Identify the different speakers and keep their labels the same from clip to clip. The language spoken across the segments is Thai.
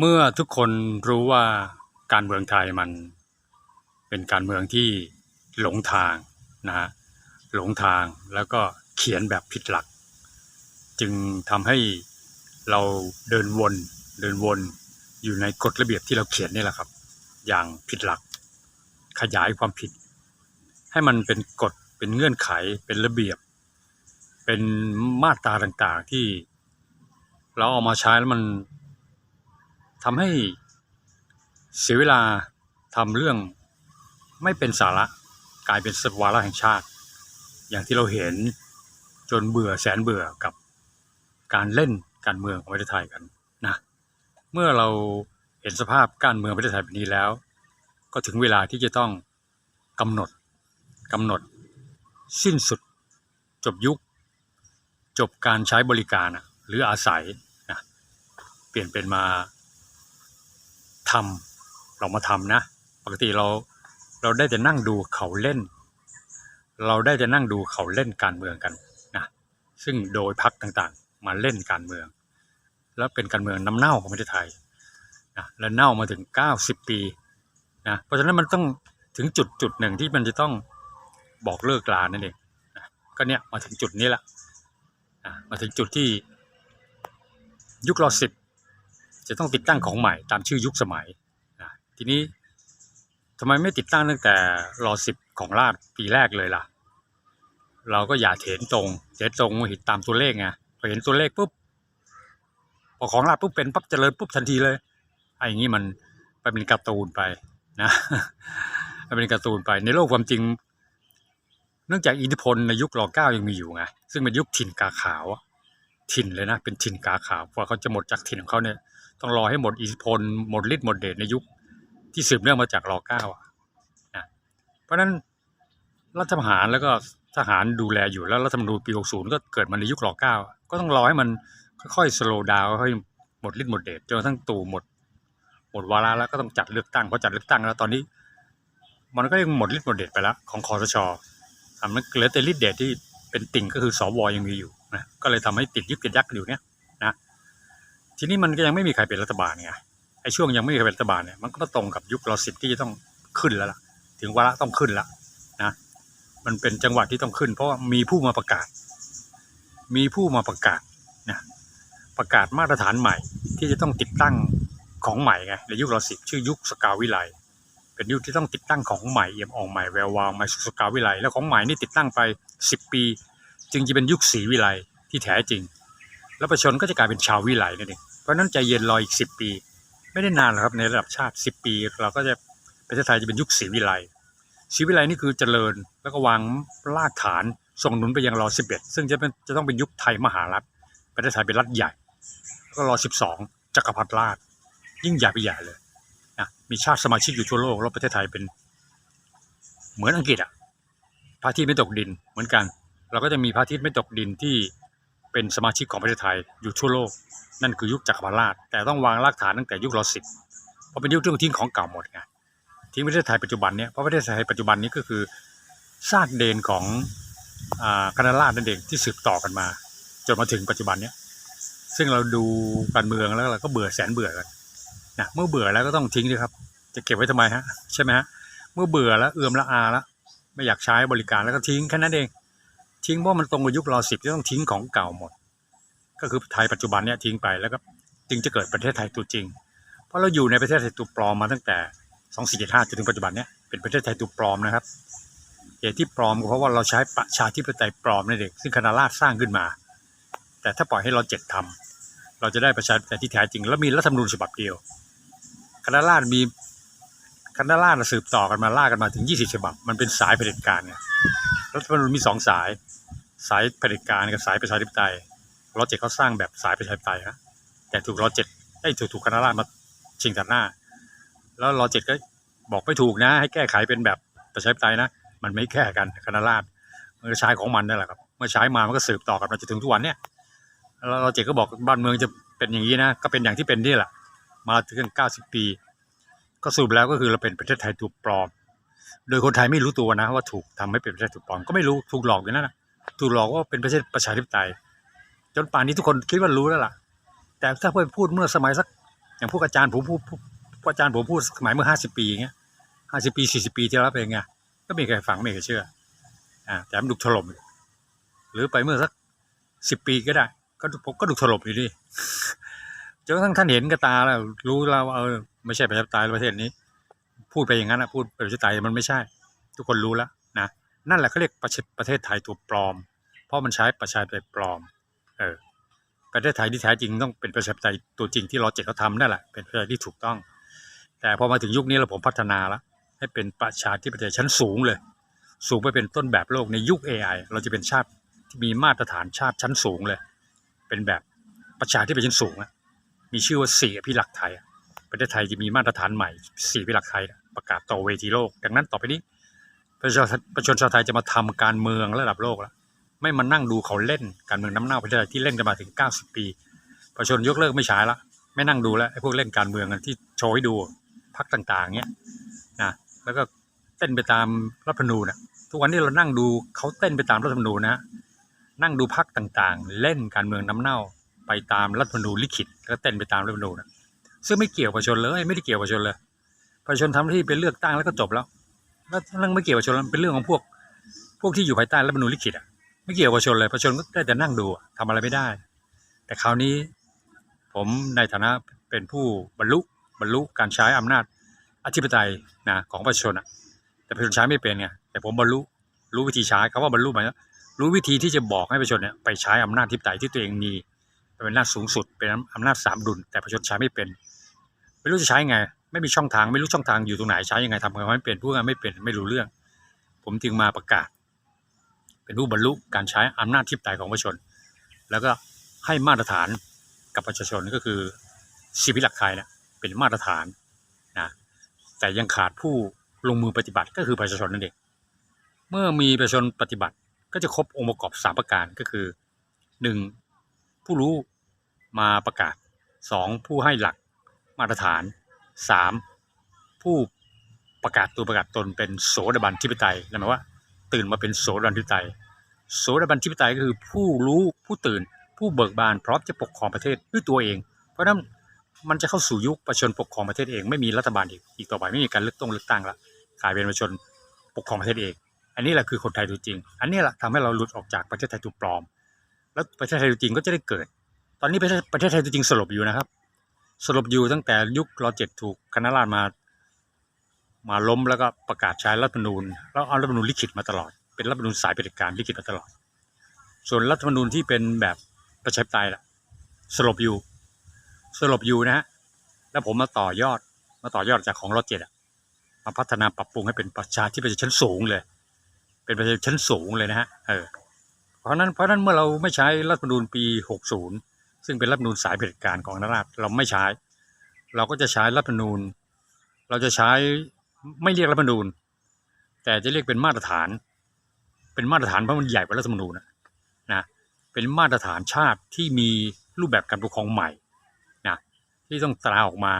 Speaker 1: เมื่อทุกคนรู้ว่าการเมืองไทยมันเป็นการเมืองที่หลงทางนะฮะหลงทางแล้วก็เขียนแบบผิดหลัก จึงทำให้เราเดินวนเดินวนอยู่ในกฎระเบียบที่เราเขียนนี่แหละครับ อย่างผิดหลัก ขยายความผิด ให้มันเป็นกฎเป็นเงื่อนไขเป็นระเบียบ เป็นมาตราต่างๆที่เราเอามาใช้แล้วมัน ทำให้เสียเวลาทำเรื่องไม่เป็นสาระกลายเป็นสวาระแห่งชาติ อย่างที่เราเห็นจนเบื่อแสนเบื่อกับการเล่นการเมืองของประเทศไทยกันนะเมื่อเราเห็นสภาพการเมืองประเทศไทยแบบนี้แล้ว ก็ถึงเวลาที่จะต้องกำหนดกำหนด สิ้นสุด จบยุค จบการใช้บริการหรืออาศัยนะเปลี่ยนเป็นมา ทำเรามาทำนะ ปกติเราเราได้แต่นั่งดูเขาเล่น เราได้แต่นั่งดูเขาเล่นการเมืองกันนะซึ่งโดยพักต่างๆ มาเล่นการเมือง แล้วเป็นการเมืองน้ำเน่าของประเทศไทยนะและเน่ามาถึง 90 ปีนะเพราะฉะนั้นมันต้องถึงจุดจุดหนึ่งที่มันจะต้องบอกเลิกลานั่นเองนะก็เนี่ยมาถึงจุดนี้ละนะมาถึงจุดที่ยุครอสิบ จะต้องติดตั้งของใหม่ตามชื่อยุคสมัยนะทีนี้ทำไมไม่ติดตั้งตั้งแต่รอสิบของราชปีแรกเลยล่ะ เราก็อย่าเถนตรงเถนตรงเห็นตามตัวเลขไงพอเห็นตัวเลขปุ๊บพอของราชปุ๊บเป็นปั๊บเจริญปุ๊บทันทีเลยไอ้อย่างนี้มันไปเป็นการ์ตูนไปนะไปเป็นการ์ตูนไปในโลกความจริง เนื่องจากอิทธิพลในยุครอเก้ายังมีอยู่ไงซึ่งเป็นยุคถิ่นกาขาวถิ่นเลยนะเป็นถิ่นกาขาวกว่าเขาจะหมดจากถิ่นของเขาเนี่ย ต้องรอให้หมดอิทธิพลหมดฤทธิ์หมดเดชในยุคที่สืบเนื่องมาจากรอเก้าอะนะเพราะฉะนั้นรัฐประหารแล้วก็ทหารดูแลอยู่แล้วรัฐธรรมนูญปี 60 ก็เกิดมาในยุครอเก้าก็ต้องรอให้มันค่อยๆสโลว์ดาวค่อยหมดฤทธิ์หมดเดชจนกระทั่งตู่หมด หมดวาระแล้วก็ต้องจัดเลือกตั้งพอจัดเลือกตั้งแล้วตอนนี้ มันก็ยังหมดฤทธิ์หมดเดชไปแล้วของคอสชทำให้เหลือแต่ฤทธิ์เดชที่เป็นติ่งก็คือสวยังมีอยู่นะก็เลยทำให้ติดยึดติดยักอยู่เนี่ย ทีนี้มันก็ยังไม่มีใครเป็นรัฐบาลไงไอ้ช่วงยังไม่มีใครเป็นรัฐบาลเนี่ยมันก็มาตรงกับยุคเรอสิบที่จะต้องขึ้นแล้วล่ะ ถึงวาระต้องขึ้นแล้วนะมันเป็นจังหวะที่ต้องขึ้น เพราะมีผู้มาประกาศ มีผู้มาประกาศนะประกาศมาตรฐานใหม่ที่จะต้องติดตั้งของใหม่ไงในยุคเรอสิบชื่อยุคสกาวิไลเป็นยุคที่ต้องติดตั้งของใหม่เอี่ยมอ่องใหม่แวววาวใหม่สกาวิไลแล้วของใหม่นี่ติดตั้งไปสิบปี จึงจะเป็นยุคศรีวิไลที่แท้จริง แล้วประชาชนก็จะกลายเป็นชาววิไลนั่นเอง ราะนั้นใจเย็นรออีกสิบปี ไม่ได้นานหรอกครับในระดับชาติสิบปี เราก็จะประเทศไทยจะเป็นยุคศรีวิไลศรีวิไลนี่คือเจริญแล้วก็วางรากฐานส่งหนุนไปยังรอสิบเอ็ดซึ่งจะเป็นจะต้องเป็นยุคไทยมหารัฐประเทศไทยเป็นรัฐใหญ่ก็รอสิบสองจักรพรรดิราชยิ่งใหญ่ไปใหญ่เลยนะมีชาติสมาชิกอยู่ทั่วโลกแล้วประเทศไทยเป็น เหมือนอังกฤษอะพระอาทิตย์ไม่ตกดินเหมือนกัน เราก็จะมีพระอาทิตย์ไม่ตกดินที่ เป็นสมาชิกของประเทศไทยอยู่ทั่วโลก นั่นคือยุคจักรพรรดิราชแต่ต้องวางรากฐานตั้งแต่ยุครอสิบเพราะเป็นยุคที่ทิ้งของเก่าหมดไงทิ้งประเทศไทยปัจจุบันเนี่ยเพราะประเทศไทยปัจจุบันนี้ก็คือซากเดนของอ่าคณะราษฎรนั่นเองที่สืบต่อกันมา จนมาถึงปัจจุบันเนี้ยซึ่งเราดูการเมืองแล้วเราก็เบื่อแสนเบื่อกันนะเมื่อเบื่อแล้วก็ต้องทิ้งเลยครับ จะเก็บไว้ทำไมฮะใช่ไหมฮะเมื่อเบื่อแล้วเอื่อมละอาแล้วไม่อยากใช้บริการแล้วก็ทิ้งแค่นั้นเอง ทิ้งเพราะมันตรงกับยุครอสิบที่ต้องทิ้งของเก่าหมด ก็คือไทยปัจจุบันเนี่ยทิ้งไปแล้วก็จึงจะเกิดประเทศไทยตัวจริง เพราะเราอยู่ในประเทศไทยตัวปลอมมาตั้งแต่2475จนถึงปัจจุบันเนี่ยเป็นประเทศไทยตัวปลอมนะครับเหตุที่ปลอมก็เพราะว่าเราใช้ประชาธิปไตยปลอมนั่นเองซึ่งคณะราษฎรสร้างขึ้นมา แต่ถ้าปล่อยให้เราเจ็ดทำเราจะได้ประชาธิปไตยที่แท้จริง แล้วมีรัฐธรรมนูญฉบับเดียว คณะราษฎรมีคณะราษฎรสืบต่อกันมาล่ากันมาถึง 20 ฉบับ มันเป็นสายเผด็จการไงรัฐธรรมนูญมีสองสาย สายเผด็จการกับสายประชาธิปไตยรอเจ็ดเขาสร้างแบบสายประชาธิปไตยฮะแต่ถูกรอเจ็ดไอ้ถูกถูกคณะราษฎรมาชิงตัดหน้า แล้วรอเจ็ดก็บอกไม่ถูกนะ ให้แก้ไขเป็นแบบประชาธิปไตยนะ มันไม่แก้กันคณะราษฎรมันก็ใช้ของมันนั่นแหละครับเมื่อใช้มามันก็สืบต่อกันมาจนถึงทุกวันเนี่ยแล้วรอเจ็ดก็บอกบ้านเมืองจะเป็นอย่างนี้นะก็เป็นอย่างที่เป็นนี่แหละมาถึงเก้าสิบปี ก็สรุปแล้วก็คือเราเป็นประเทศไทยถูกปลอม โดยคนไทยไม่รู้ตัวนะ ว่าถูกทำให้เป็นประเทศถูกปลอมก็ไม่รู้ถูกหลอกอย่างนั้นนะ ถูกหลอกว่าเป็นประเทศประชาธิปไตย จนป่านนี้ทุกคนคิดว่ารู้แล้วล่ะ แต่ถ้าไปพูดเมื่อสมัยสัก อย่างพวกอาจารย์ผมพูดพวกอาจารย์ผมพูดสมัยเมื่อห้าสิบปีเงี้ยห้าสิบปีสี่สิบปีที่แล้วเป็นไงก็ไม่มีใครฟังไม่มีใครเชื่ออ่าแต่มันถูกถล่มหรือไปเมื่อสักสิบปีก็ได้ ก็ผมก็ถูกถล่มอยู่ดีจนกระทั่งท่านเห็นกับตาแล้วรู้แล้วว่าเออไม่ใช่ประชาธิปไตยประเทศนี้ พูดไปอย่างนั้นนะพูดประชาธิปไตยมันไม่ใช่ ทุกคนรู้แล้วนะ นั่นแหละเขาเรียกประเทศประเทศไทยตัวปลอม เพราะมันใช้ประชาธิปไตยปลอม เออ ประเทศไทยที่แท้จริงต้องเป็นประชาธิปไตยตัวจริงที่เราเจ็ดเขาทำนั่นแหละ เป็นประชาธิปไตยที่ถูกต้อง แต่พอมาถึงยุคนี้เราผมพัฒนาแล้วให้เป็นประชาธิปไตยชั้นสูงเลย สูงไปเป็นต้นแบบโลกในยุค AI เราจะเป็นชาติที่มีมาตรฐานชาติชั้นสูงเลย เป็นแบบประชาธิปไตยชั้นสูงอะมีชื่อว่าสี่อภิลักษ์ไทย ประเทศไทยจะมีมาตรฐานใหม่สี่อภิลักษ์ไทย ประกาศต่อเวทีโลก ดังนั้นต่อไปนี้ ประชาประชาชนไทยจะมาทำการเมืองระดับโลกแล้วไม่มานั่งดูเขาเล่นการเมืองน้ำเน่าประเทศไทยที่เล่นกันมาถึง 90 ปี ประชาชนยกเลิกไม่ใช้ละไม่นั่งดูแล้วไอ้พวกเล่นการเมืองกันที่โชว์ให้ดูพักต่างๆเนี้ยนะแล้วก็เต้นไปตามรัฐธรรมนูญนะทุกวันนี้เรานั่งดูเขาเต้นไปตามรัฐธรรมนูญนะนั่งดูพักต่างๆ เล่นการเมืองน้ำเน่าไปตามรัฐธรรมนูญลิขิตแล้วเต้นไปตามรัฐธรรมนูญนะซึ่งไม่เกี่ยวประชาชนเลยไม่ได้เกี่ยวประชาชนเลยประชาชนทำหน้าที่เป็นเลือกตั้งแล้วก็จบแล้ว แล้วเรื่องไม่เกี่ยวกับประชาชนเป็นเรื่องของพวก พวกที่อยู่ภายใต้รัฐมนูญลิขิตอะไม่เกี่ยวกับประชาชนเลยประชาชนก็ได้แต่นั่งดูอะทำอะไรไม่ได้ แต่คราวนี้ ผมในฐานะเป็นผู้บรรลุบรรลุการใช้อำนาจอธิปไตยนะของประชาชนอะ แต่ประชาชนใช้ไม่เป็นไงแต่ผมบรรลุรู้วิธีใช้คำว่าบรรลุหมายรู้วิธีที่จะบอกให้ประชาชนเนี่ยไปใช้อำนาจอธิปไตยที่ตัวเองมีเป็นอำนาจสูงสุดเป็นอำนาจสามดุลแต่ประชาชนใช้ไม่เป็น ไม่รู้จะใช้ไง ไม่มีช่องทางไม่รู้ช่องทางอยู่ตรงไหนใช้ยังไงทำกันไม่เป็นพูดกันไม่เป็นไม่รู้เรื่อง ผมจึงมาประกาศ เป็นผู้บรรลุการใช้อำนาจอธิปไตยของประชาชน แล้วก็ให้มาตรฐานกับประชาชนก็คือสิบิลักไทยเนี่ยเป็นมาตรฐานนะแต่ยังขาดผู้ลงมือปฏิบัติก็คือประชาชนนั่นเองเมื่อมีประชาชนปฏิบัติก็จะครบองค์ประกอบสามประการก็คือหนึ่งผู้รู้มาประกาศสองผู้ให้หลักมาตรฐาน สามผู้ประกาศตัวประกาศตนเป็นโสดาบันทิปไตยนั่นหมายว่า ตื่นมาเป็นโสดาบันทิปไตยโสดาบันทิปไตยก็คือผู้รู้ผู้ตื่น ผู้เบิกบานพร้อมจะปกครองประเทศด้วยตัวเอง เพราะนั้นมันจะเข้าสู่ยุคประชาชนปกครองประเทศเองไม่มีรัฐบาลอีกอีกต่อไปไม่มีการเลือกตั้งเลือกตั้งละกลายเป็นประชาชนปกครองประเทศเอง อันนี้แหละคือคนไทยตัวจริง อันนี้แหละทำให้เราหลุดออกจากประเทศไทยตัวปลอม แล้วประเทศไทยตัวจริงก็จะได้เกิด ตอนนี้ประเทศประเทศไทยตัวจริงสลบอยู่นะครับ สลบอยู่ตั้งแต่ยุครอเจ็ดถูกคณะราษฎรมา มาล้มแล้วก็ประกาศใช้รัฐธรรมนูญแล้วเอารัฐธรรมนูญลิขิตมาตลอด เป็นรัฐธรรมนูญสายปฏิการลิขิตมาตลอด ส่วนรัฐธรรมนูญที่เป็นแบบประชาธิปไตยล่ะสลบอยู่สลบอยู่นะฮะแล้วผมมาต่อยอดมาต่อยอดจากของรอเจ็ดอะมาพัฒนาปรับปรุงให้เป็นประชาธิปไตยชั้นสูงเลย เป็นประชาธิปไตยชั้นสูงเลยนะฮะเออเพราะนั้นเพราะฉะนั้นเมื่อเราไม่ใช้รัฐธรรมนูญปี 60 ซึ่งเป็นรัฐมนูญสายเผด็จการของนาราชเราไม่ใช้ เราก็จะใช้รัฐธรรมนูญเราจะใช้ไม่เรียกรัฐธรรมนูญแต่จะเรียกเป็นมาตรฐาน เป็นมาตรฐานเพราะมันใหญ่กว่ารัฐธรรมนูญนะนะเป็นมาตรฐานชาติที่มีรูปแบบการปกครองใหม่นะที่ต้องตราออกมา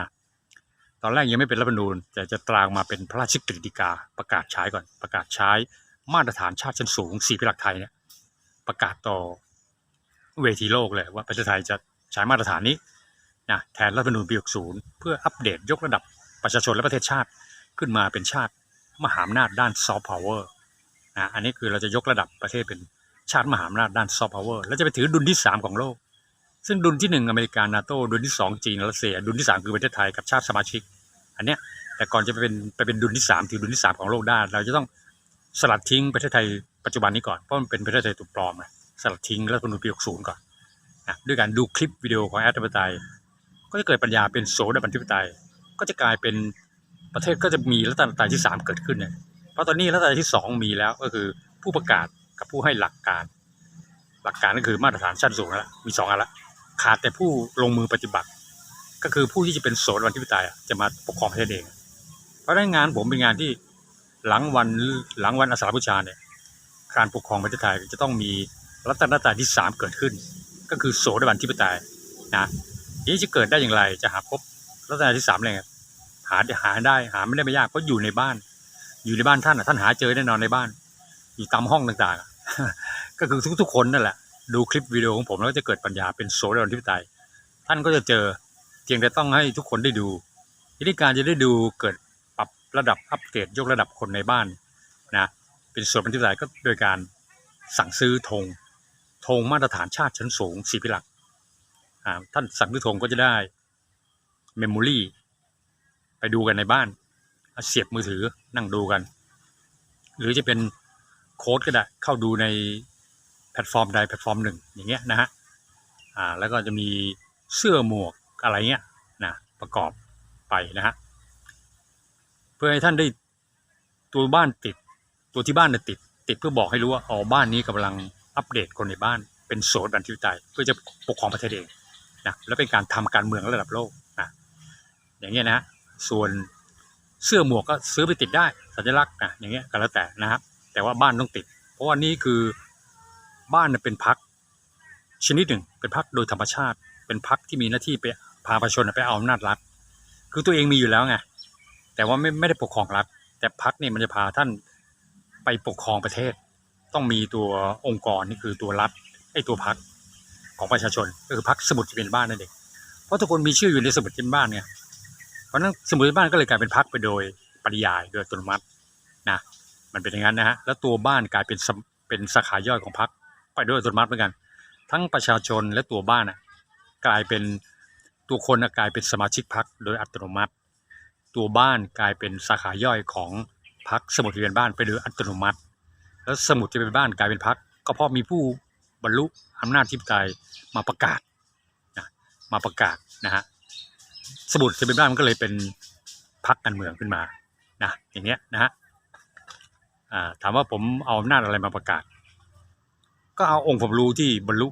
Speaker 1: ตอนแรกยังไม่เป็นรัฐธรรมนูญแต่จะตราออกมาเป็นพระราชกฤษฎีกาประกาศใช้ก่อนประกาศใช้มาตรฐานชาติชั้นสูงสี่พิลักไทยเนี่ยประกาศต่อ เวทีโลกเลยว่าประเทศไทยจะใช้มาตรฐานนี้นะแทนรัฐธรรมนูญปี 60 เพื่ออัปเดตยกระดับประชาชนและประเทศชาติขึ้นมาเป็นชาติมหาอำนาจด้านซอฟต์พาวเวอร์นะอันนี้คือเราจะยกระดับประเทศเป็นชาติมหาอำนาจด้านซอฟต์พาวเวอร์แล้วจะไปถือดุลที่ 3 ของโลก ซึ่งดุลที่ 1 อเมริกานาโต้ดุลที่ 2 จีนรัสเซีย ดุลที่ 3 คือประเทศไทยกับชาติสมาชิก อันเนี้ยแต่ก่อนจะไปเป็นไปเป็นดุลที่ 3 ถือดุลที่ 3 ของโลกได้ เราจะต้องสลัดทิ้งประเทศไทยปัจจุบันนี้ก่อนเพราะมันเป็นประเทศไทยตัวปลอมไง สลัดทิ้งรัฐธรรมนูญปี60ก่อนนะด้วยการดูคลิปวิดีโอของแอดธิปไตย ก็จะเกิดปัญญาเป็นโสดาบันธิปไตย ก็จะกลายเป็นประเทศก็จะมีรัฐธรรมนูญที่ 3 เกิดขึ้นเนี่ยเพราะตอนนี้รัฐธรรมนูญที่ 2 มีแล้วก็คือผู้ประกาศกับผู้ให้หลักการ หลักการก็คือมาตรฐานชั้นสูงแล้วมีสองอันละขาดแต่ผู้ลงมือปฏิบัติ ก็คือผู้ที่จะเป็นโสดาบันธิปไตยจะมาปกครองประเทศเอง เพราะฉะนั้นงานผมเป็นงานที่หลังวันหลังวันอาสาฬหบูชาเนี่ยการปกครองประเทศไทยจะต้องมี รัฐธรรมนูญที่สามเกิดขึ้น ก็คือโสดาบันธิปไตยนะนี้จะเกิดได้อย่างไรจะหาพบรัฐธรรมนูญที่สามอะไรเงี้ยหาหาได้หาไม่ได้ไม่ยากเพราะอยู่ในบ้าน อยู่ในบ้านท่านท่านหาเจอแน่นอนในบ้าน อยู่ตามห้องต่างๆ ก็คือทุกๆคนนั่นแหละ ดูคลิปวิดีโอของผมแล้วจะเกิดปัญญาเป็นโสดาบันธิปไตยท่านก็จะเจอเพียงแต่ต้องให้ทุกคนได้ดูวิธีการจะได้ดูเกิดปรับระดับอัปเกรดยกระดับคนในบ้านนะเป็นส่วนบันทึกรายก็โดยการสั่งซื้อธง ธงมาตรฐานชาติชั้นสูงสี่พิหลักท่านสั่งซื้อธงก็จะได้เมมโมรีไปดูกันในบ้าน เสียบมือถือนั่งดูกัน หรือจะเป็นโค้ดก็ได้เข้าดูในแพลตฟอร์มใดแพลตฟอร์มหนึ่งอย่างเงี้ยนะฮะอ่าแล้วก็จะมีเสื้อหมวกอะไรเงี้ยนะประกอบไปนะฮะเพื่อให้ท่านได้ตัวบ้านติด ตัวที่บ้านน่ยติด ติดเพื่อบอกให้รู้ว่าอ๋อบ้านนี้กำลัง อัปเดตคนในบ้านเป็นโสดบันทิวใจเพื่อจะปกครองประเทศเองนะและเป็นการทำการเมืองระดับโลกนะอย่างเงี้ยนะส่วนเสื้อหมวกก็ซื้อไปติดได้สัญลักษณ์นะอย่างเงี้ยก็แล้วแต่นะครับ แต่ว่าบ้านต้องติด เพราะว่านี่คือบ้านเป็นพักชนิดหนึ่งเป็นพักโดยธรรมชาติ เป็นพักที่มีหน้าที่ไปพาประชาชนไปเอาอำนาจรัฐ คือตัวเองมีอยู่แล้วไงแต่ว่าไม่ไม่ได้ปกครองรัฐ แต่พักเนี่ยมันจะพาท่านไปปกครองประเทศ ต้องมีตัวองค์กรนี่คือตัวรัฐไอ้ตัวพักของประชาชนก็คือพักสมุดทะเบียนบ้านนั่นเองเพราะทุกคนมีชื่ออยู่ในสมุดทะเบียนบ้านเนี่ยเพราะนั้นสมุดทะเบียนบ้านก็เลยกลายเป็นพักไปโดยปริยายโดยอัตโนมัตินะมันเป็นอย่างนั้นนะฮะแล้วตัวบ้านกลายเป็นเป็นสาขาย่อยของพรรคไปด้วยอัตโนมัติเหมือนกัน ทั้งประชาชนและตัวบ้านอะกลายเป็นตัวคนกลายเป็นสมาชิกพรรคโดยอัตโนมัติ ตัวบ้านกลายเป็นสาขาย่อยของพรรคสมุดทะเบียนบ้านไปโดยอัตโนมัติ แล้วสมุดทะเบียนบ้านกลายเป็นพรรคก็เพราะมีผู้บรรลุอำนาจทิพย์ใจมาประกาศนะมาประกาศนะฮะสมุดทะเบียนบ้านมันก็เลยเป็นพรรคการเมืองขึ้นมานะอย่างเงี้ยนะฮะถามว่าผมเอาอำนาจอะไรมาประกาศ ก็เอาองค์ความรู้ที่บรรลุ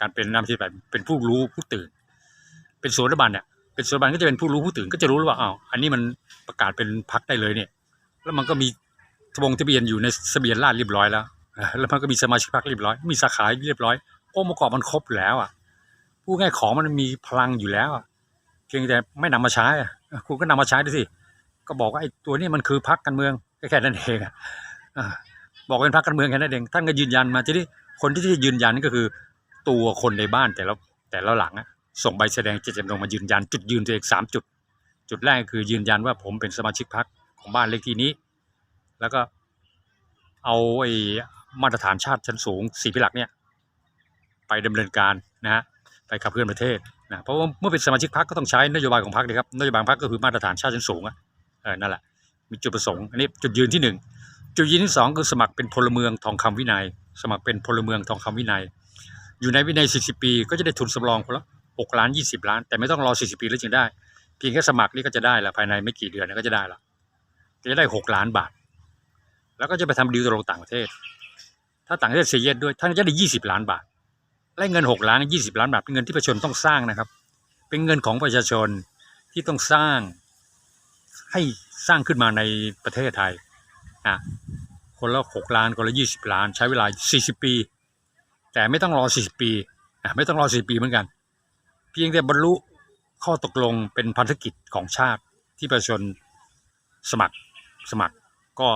Speaker 1: การเป็นนามที่แบบเป็นผู้รู้ผู้ตื่น เป็นโสดาบันเนี่ยเป็นโสดาบันก็จะเป็นผู้รู้ผู้ตื่นก็จะรู้ว่าอ้าวอันนี้มันประกาศเป็นพักได้เลยเนี่ย แล้วมันก็มี ทะบงทะเบียนอยู่ในทะเบียนราษฎรเรียบร้อยแล้วแล้วมันก็มีสมาชิกพรรคเรียบร้อย มีสาขาเรียบร้อยองค์ประกอบมันครบแล้วอะผู้ง่ายของมันมีพลังอยู่แล้วเพียงแต่ไม่นำมาใช้คุณก็นำมาใช้ดูสิก็บอกว่าไอ้ตัวนี้มันคือพรรคการเมืองแค่นั้นเองอบอกเป็นพรรคการเมืองแค่นั้นเองท่านก็ยืนยันมาทีนี้คนที่จะยืนยันก็คือ ตัวคนในบ้านแต่ละแต่ละหลังอะส่งใบแสดงเจตจำนงมายืนยัน จุดยืนตัวเองสามจุด จุดแรกคือยืนยันว่าผมเป็นสมาชิกพรรคของบ้านเลขที่นี้ แล้วก็เอาไอ้มาตรฐานชาติชั้นสูงสี่พิหลักเนี่ยไปดำเนินการนะฮะไปขับเคลื่อนประเทศนะเพราะว่าเมื่อเป็นสมาชิกพรรคก็ต้องใช้นโยบายของพรรคนะครับนโยบายพรรคก็คือมาตรฐานชาติชั้นสูงอะเออนั่นแหละมีจุดประสงค์อันนี้จุดยืนที่หนึ่งจุดยืนที่สองคือสมัครเป็นพลเมืองทองคำวินัย สมัครเป็นพลเมืองทองคำวินัย อยู่ในวินัย 40 ปี ก็จะได้ทุนสำรองคนละ6ล้าน 20 ล้าน แต่ไม่ต้องรอ 40 ปีแล้วจึงได้เพียงแค่สมัครนี่ก็จะได้ละภายในไม่กี่เดือนก็จะได้ละจะได้ 6 ล้านบาท แล้วก็จะไปทำดีลตรงต่างประเทศ ถ้าต่างประเทศเสียเยดด้วยท่านจะได้ 20 ล้านบาทและเงิน 6 ล้าน 20 ล้านบาทเป็นเงินที่ประชาชนต้องสร้างนะครับ เป็นเงินของประชาชนที่ต้องสร้างให้สร้างขึ้นมาในประเทศไทยอะคนละหกล้านคนละยี่สิบล้าน ใช้เวลาสี่สิบปี แต่ไม่ต้องรอสี่สิบปีอะไม่ต้องรอสี่ปีเหมือนกัน เพียงแต่บรรลุข้อตกลงเป็นพันธกิจของชาติที่ประชาชนสมัครสมัครก็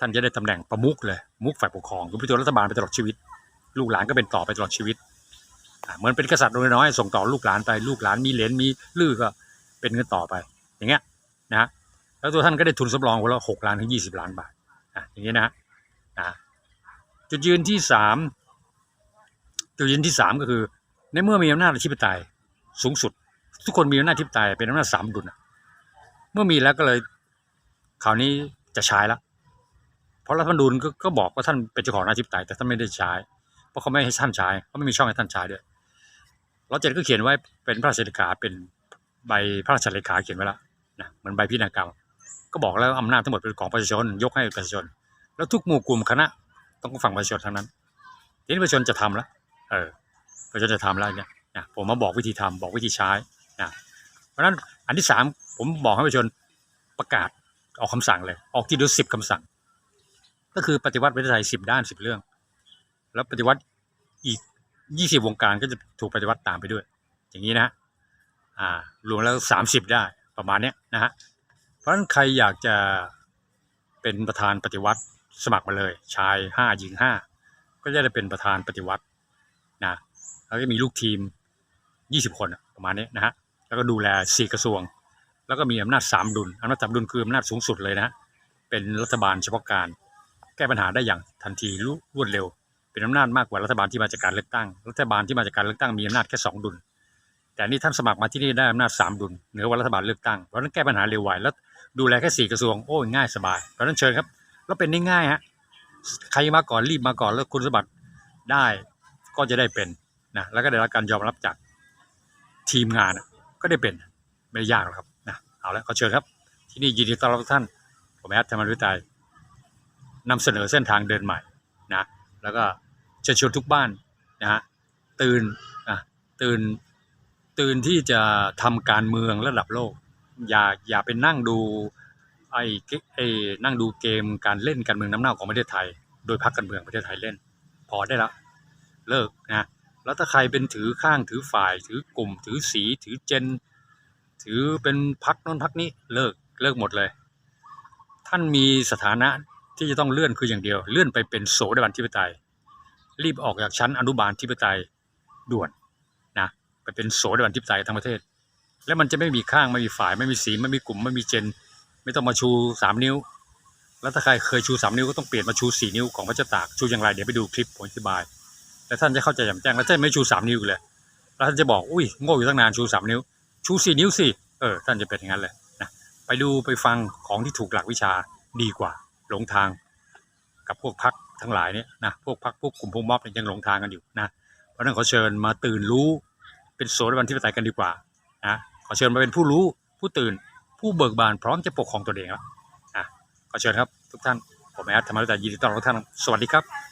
Speaker 1: ท่านจะได้ตำแหน่งประมุขเลยมุขฝ่ายปกครองคือเป็นตัวรัฐบาลไปตลอดชีวิต ลูกหลานก็เป็นต่อไปตลอดชีวิตเหมือนเป็นกษัตริย์น้อยๆส่งต่อลูกหลานไปลูกหลานมีเหลนมีลือก็เป็นกันต่อไป อย่างเงี้ยนะฮะแล้วตัวท่านก็ได้ทุนสำรองคนละหกล้านถึงยี่สิบล้านบาทอะอย่างนี้ยนะฮะอะจุดยืนที่สามจุดยืนที่สามก็คือ ในเมื่อมีอำนาจอธิปไตยสูงสุด ทุกคนมีอำนาจอธิปไตยเป็นอำนาจสามดุลน่ะเมื่อมีแล้วก็เลยคราวนี้จะใช้แล้ว ราะรัฐธรรมนูญก็ก็บอกว่าท่านเป็นเจ้าของอำนาจอธิปไตยแต่ท่านไม่ได้ใช้ เพราะเขาไม่ให้ท่านใช้เขาไม่มีช่องให้ท่านใช้ด้วยร้อยเจ็ดก็เขียนไว้เป็นพระราชเลขาเป็นใบพระราชเลขาเขียนไว้แล้วนะเหมือนใบพินัยกรรมก็บอกแล้วอำนาจทั้งหมดเป็นของประชาชน ยกให้ประชาชน แล้วทุกหมู่กลุ่มคณะต้องฝั่งประชาชนทั้งนั้นทีนี้ประชาชนจะทำแล้วเออประชาชนจะทำแล้วเนี่ยนะผมมาบอกวิธีทำบอกวิธีใช้นะเพราะฉะนั้นอันที่สามผมบอกให้ประชาชนประกาศออกคำสั่งเลย ออกที่เดียวสิบคำสั่ง ก็คือปฏิวัติประเทศไทยสิบด้านสิบเรื่อง แล้วปฏิวัติอีกยี่สิบวงการก็จะถูกปฏิวัติตามไปด้วย อย่างนี้นะฮะอ่ารวมแล้วสามสิบได้ประมาณเนี้ยนะฮะเพราะฉะนั้นใครอยากจะเป็นประธานปฏิวัติสมัครมาเลย ชายห้าหญิงห้าก็จะได้เป็นประธานปฏิวัตินะแล้วก็มีลูกทีมยี่สิบคนประมาณนี้นะฮะแล้วก็ดูแลสี่กระทรวง แล้วก็มีอำนาจสามดุลอำนาจสามดุลคืออำนาจสูงสุดเลยนะเป็นรัฐบาลเฉพาะการ ก้ปัญหาได้อย่างทันทีรวดเร็ว เป็นอำนาจมากกว่ารัฐบาลที่มาจากการเลือกตั้ง รัฐบาลที่มาจากการเลือกตั้งมีอำนาจแค่สองดุล แต่นี่ท่านสมัครมาที่นี่ได้อำนาจสามดุลเหนือกว่ารัฐบาลเลือกตั้ง เพราะนั้นแก้ปัญหาเร็วไวแล้วดูแลแค่สี่กระทรวงโอ้ยง่ายสบาย เพราะนั้นเชิญครับ แล้วเป็นได้ง่ายฮะใครมาก่อนรีบมาก่อนแล้วคุณสมบัติได้ก็จะได้เป็นนะแล้วก็ได้รับการยอมรับจากทีมงานก็ได้เป็นไม่ยากหรอกครับนะเอาละขอเชิญครับ ที่นี่ยินดีต้อนรับทุกท่านผมแอดธรรมรุตาย นำเสนอเส้นทางเดินใหม่นะแล้วก็เชิญชวนทุกบ้านนะฮะตื่นอะตื่นตื่นที่จะทำการเมืองระดับโลก อย่าอย่าไปนั่งดูไอ้ไอ้นั่งดูเกมการเล่นการเมืองน้ำเน่าของประเทศไทย โดยพรรคการเมืองประเทศไทยเล่น พอได้แล้วเลิกนะแล้วถ้าใครเป็นถือข้างถือฝ่าย ถือกลุ่ม ถือสีถือเจน ถือเป็นพักน้นพักนี้เลิกเลิกหมดเลย ท่านมีสถานะ ที่จะต้องเลื่อนคืออย่างเดียว เลื่อนไปเป็นโสดาบันธิปไตย รีบออกจากชั้นอนุบาลธิปไตยด่วนนะไปเป็นโสดาบันธิปไตยทั้งประเทศ แล้วมันจะไม่มีข้างไม่มีฝ่ายไม่มีสีไม่มีกลุ่มไม่มีเจน ไม่ต้องมาชูสามนิ้ว แล้วถ้าใครเคยชูสามนิ้วก็ต้องเปลี่ยนมาชูสี่นิ้วของพระเจ้าตากชูอย่างไรเดี๋ยวไปดูคลิปผมอธิบาย แล้วท่านจะเข้าใจอย่างแจ้งแล้วท่านไม่ชูสามนิ้วเลยแล้วท่านจะบอกอุ้ยโง่อยู่ตั้งนานชูสามนิ้ว ชูสี่นิ้วสิเออท่านจะเป็นอย่างนั้นเลยนะไปดูไปฟังของที่ถูกหลักวิชาดีกว่า หลงทางกับพวกพักทั้งหลายเนี่ยนะพวกพักพวกกลุ่มพวกม็อบเนี่ยยังหลงทางกันอยู่นะเพราะนั้นขอเชิญมาตื่นรู้เป็นโสดวันที่ปไตยกันดีกว่านะขอเชิญมาเป็นผู้รู้ผู้ตื่นผู้เบิกบานพร้อมจะปกครองตัวเองแล้วนะขอเชิญครับทุกท่านผมแอดธรรมรัตน์ยินดีต้อนรับทุกท่านสวัสดีครับ